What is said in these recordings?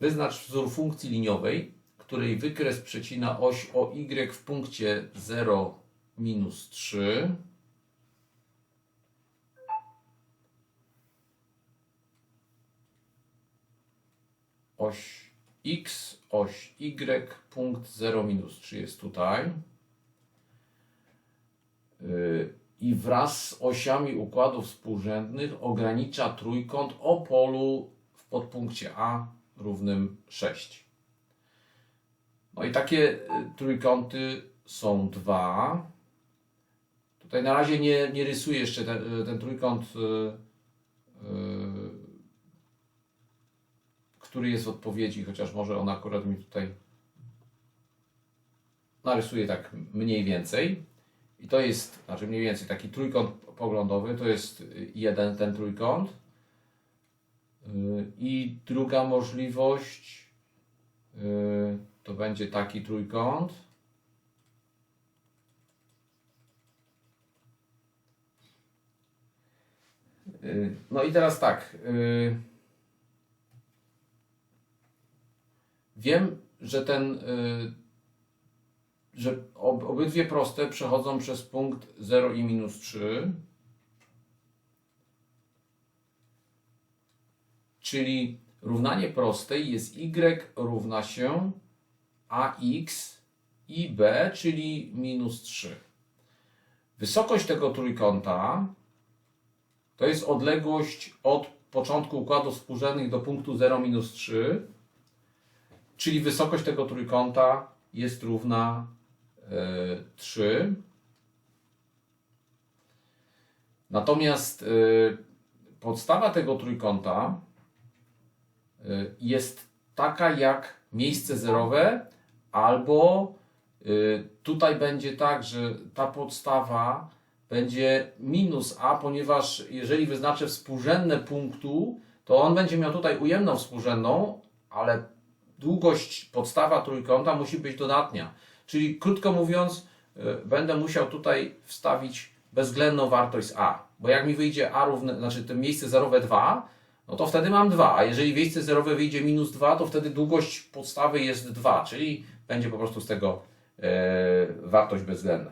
Wyznacz wzór funkcji liniowej, której wykres przecina oś o y w punkcie 0, minus 3. Oś x, oś y, punkt 0, minus 3 jest tutaj. Yy, I wraz z osiami układów współrzędnych ogranicza trójkąt o polu w podpunkcie A równym 6. No i takie y, trójkąty są dwa. Tutaj na razie nie, nie rysuję jeszcze ten, ten trójkąt, y, y, który jest w odpowiedzi, chociaż może on akurat mi tutaj narysuję tak mniej więcej. I to jest, znaczy mniej więcej taki trójkąt poglądowy, to jest jeden ten trójkąt. Y, I druga możliwość y, to będzie taki trójkąt. Y, No i teraz tak. Wiem, że ten, że ob, obydwie proste przechodzą przez punkt 0 i minus 3. Czyli równanie prostej jest y równa się ax i b, czyli minus 3. Wysokość tego trójkąta to jest odległość od początku układu współrzędnych do punktu 0 minus 3, czyli wysokość tego trójkąta jest równa e, 3. Natomiast e, podstawa tego trójkąta y, jest taka jak miejsce zerowe, albo y, tutaj będzie tak, że ta podstawa będzie minus a, ponieważ jeżeli wyznaczę współrzędne punktu, to on będzie miał tutaj ujemną współrzędną, ale długość podstawa trójkąta musi być dodatnia. Czyli krótko mówiąc, y, będę musiał tutaj wstawić bezwzględną wartość a, bo jak mi wyjdzie a równe, znaczy to miejsce zerowe 2, no to wtedy mam 2, a jeżeli miejsce zerowe wyjdzie minus 2, to wtedy długość podstawy jest 2, czyli będzie po prostu z tego e, wartość bezwzględna.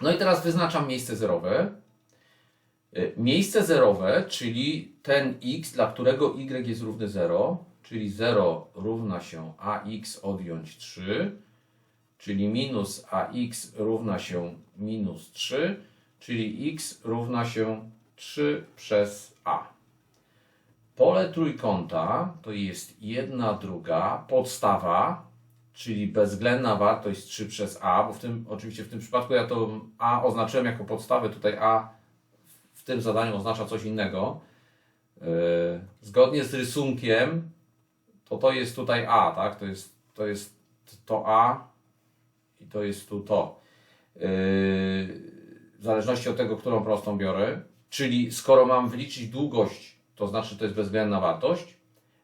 No i teraz wyznaczam miejsce zerowe. E, Miejsce zerowe, czyli ten x, dla którego y jest równy 0, czyli 0 równa się ax odjąć 3, czyli minus ax równa się minus 3, czyli x równa się 3 przez a. Pole trójkąta to jest jedna druga podstawa, czyli bezwzględna wartość 3 przez a, bo w tym, oczywiście w tym przypadku ja to a oznaczyłem jako podstawę, tutaj a w tym zadaniu oznacza coś innego. Yy, zgodnie z rysunkiem, to to jest tutaj a, tak? To jest to, jest to a i to jest tu to. Yy, w zależności od tego, którą prostą biorę. Czyli skoro mam wyliczyć długość, to znaczy to jest bezwzględna wartość,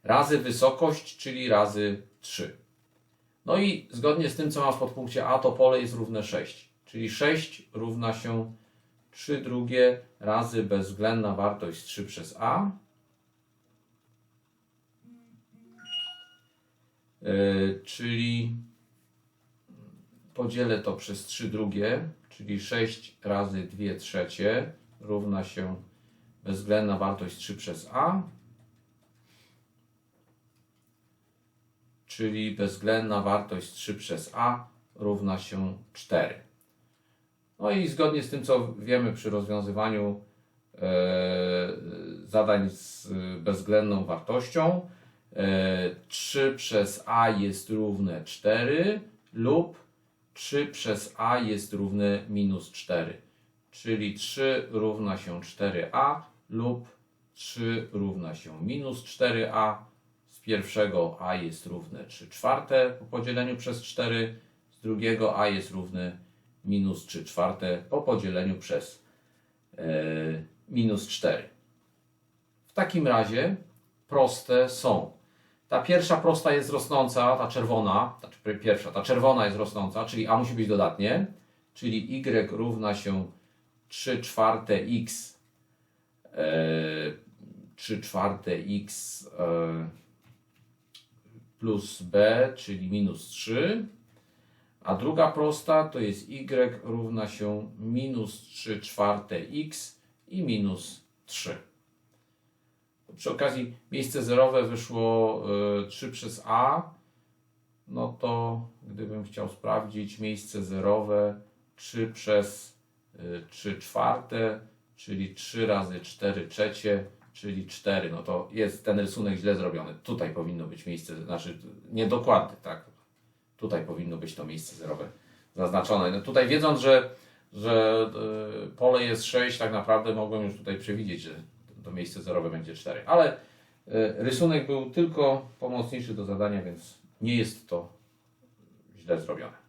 razy wysokość, czyli razy 3. No i zgodnie z tym, co mam w podpunkcie A, to pole jest równe 6. Czyli 6 równa się 3 drugie razy bezwzględna wartość 3 przez A. Yy, czyli podzielę to przez 3 drugie, czyli 6 razy 2 trzecie równa się bezwzględna wartość 3 przez a, czyli bezwzględna wartość 3 przez a równa się 4. No i zgodnie z tym, co wiemy przy rozwiązywaniu e, zadań z bezwzględną wartością, e, 3 przez a jest równe 4 lub 3 przez a jest równe minus 4 czyli 3 równa się 4a lub 3 równa się minus 4a. Z pierwszego a jest równe 3 czwarte po podzieleniu przez 4, z drugiego a jest równe minus 3 czwarte po podzieleniu przez e, minus 4. W takim razie proste są. Ta pierwsza prosta jest rosnąca, ta czerwona, znaczy pierwsza, ta czerwona jest rosnąca, czyli a musi być dodatnie, czyli y równa się 3 czwarte x 3 czwarte x e, plus b, czyli minus 3. A druga prosta to jest y równa się minus 3 czwarte x i minus 3. Przy okazji miejsce zerowe wyszło y, 3 przez a, no to gdybym chciał sprawdzić miejsce zerowe 3 przez y, 3 czwarte, czyli 3 razy 4 trzecie, czyli 4. No to jest ten rysunek źle zrobiony. Tutaj powinno być miejsce, znaczy niedokładny, tak? Tutaj powinno być to miejsce zerowe zaznaczone. No tutaj wiedząc, że, że y, pole jest 6, tak naprawdę mogłem już tutaj przewidzieć, że to miejsce zerowe będzie 4. Ale y, rysunek był tylko pomocniczy do zadania, więc nie jest to źle zrobione.